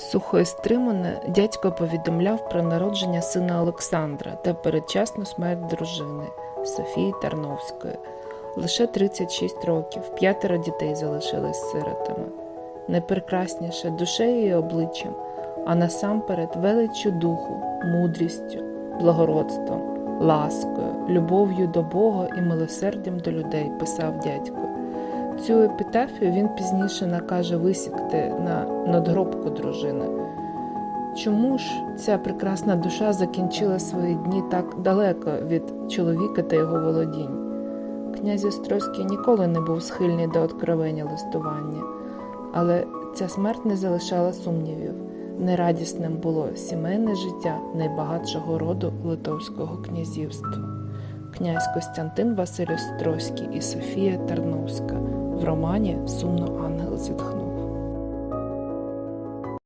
Сухо і стримане дядько повідомляв про народження сина Олександра та передчасну смерть дружини Софії Тарновської. Лише 36 років, п'ятеро дітей залишились сиротами. Найпрекрасніше душею і обличчям, а насамперед величчю духу, мудрістю, благородством, ласкою, любов'ю до Бога і милосердям до людей, писав дядько. Цю епітафію він пізніше накаже висікти на надгробку дружини. Чому ж ця прекрасна душа закінчила свої дні так далеко від чоловіка та його володінь? Князь Острозький ніколи не був схильний до откровення листування, але ця смерть не залишала сумнівів. Нерадісним було сімейне життя найбагатшого роду Литовського князівства. Князь Костянтин Василь Острозький і Софія Тарновська в романі Сумно ангел зітхнув.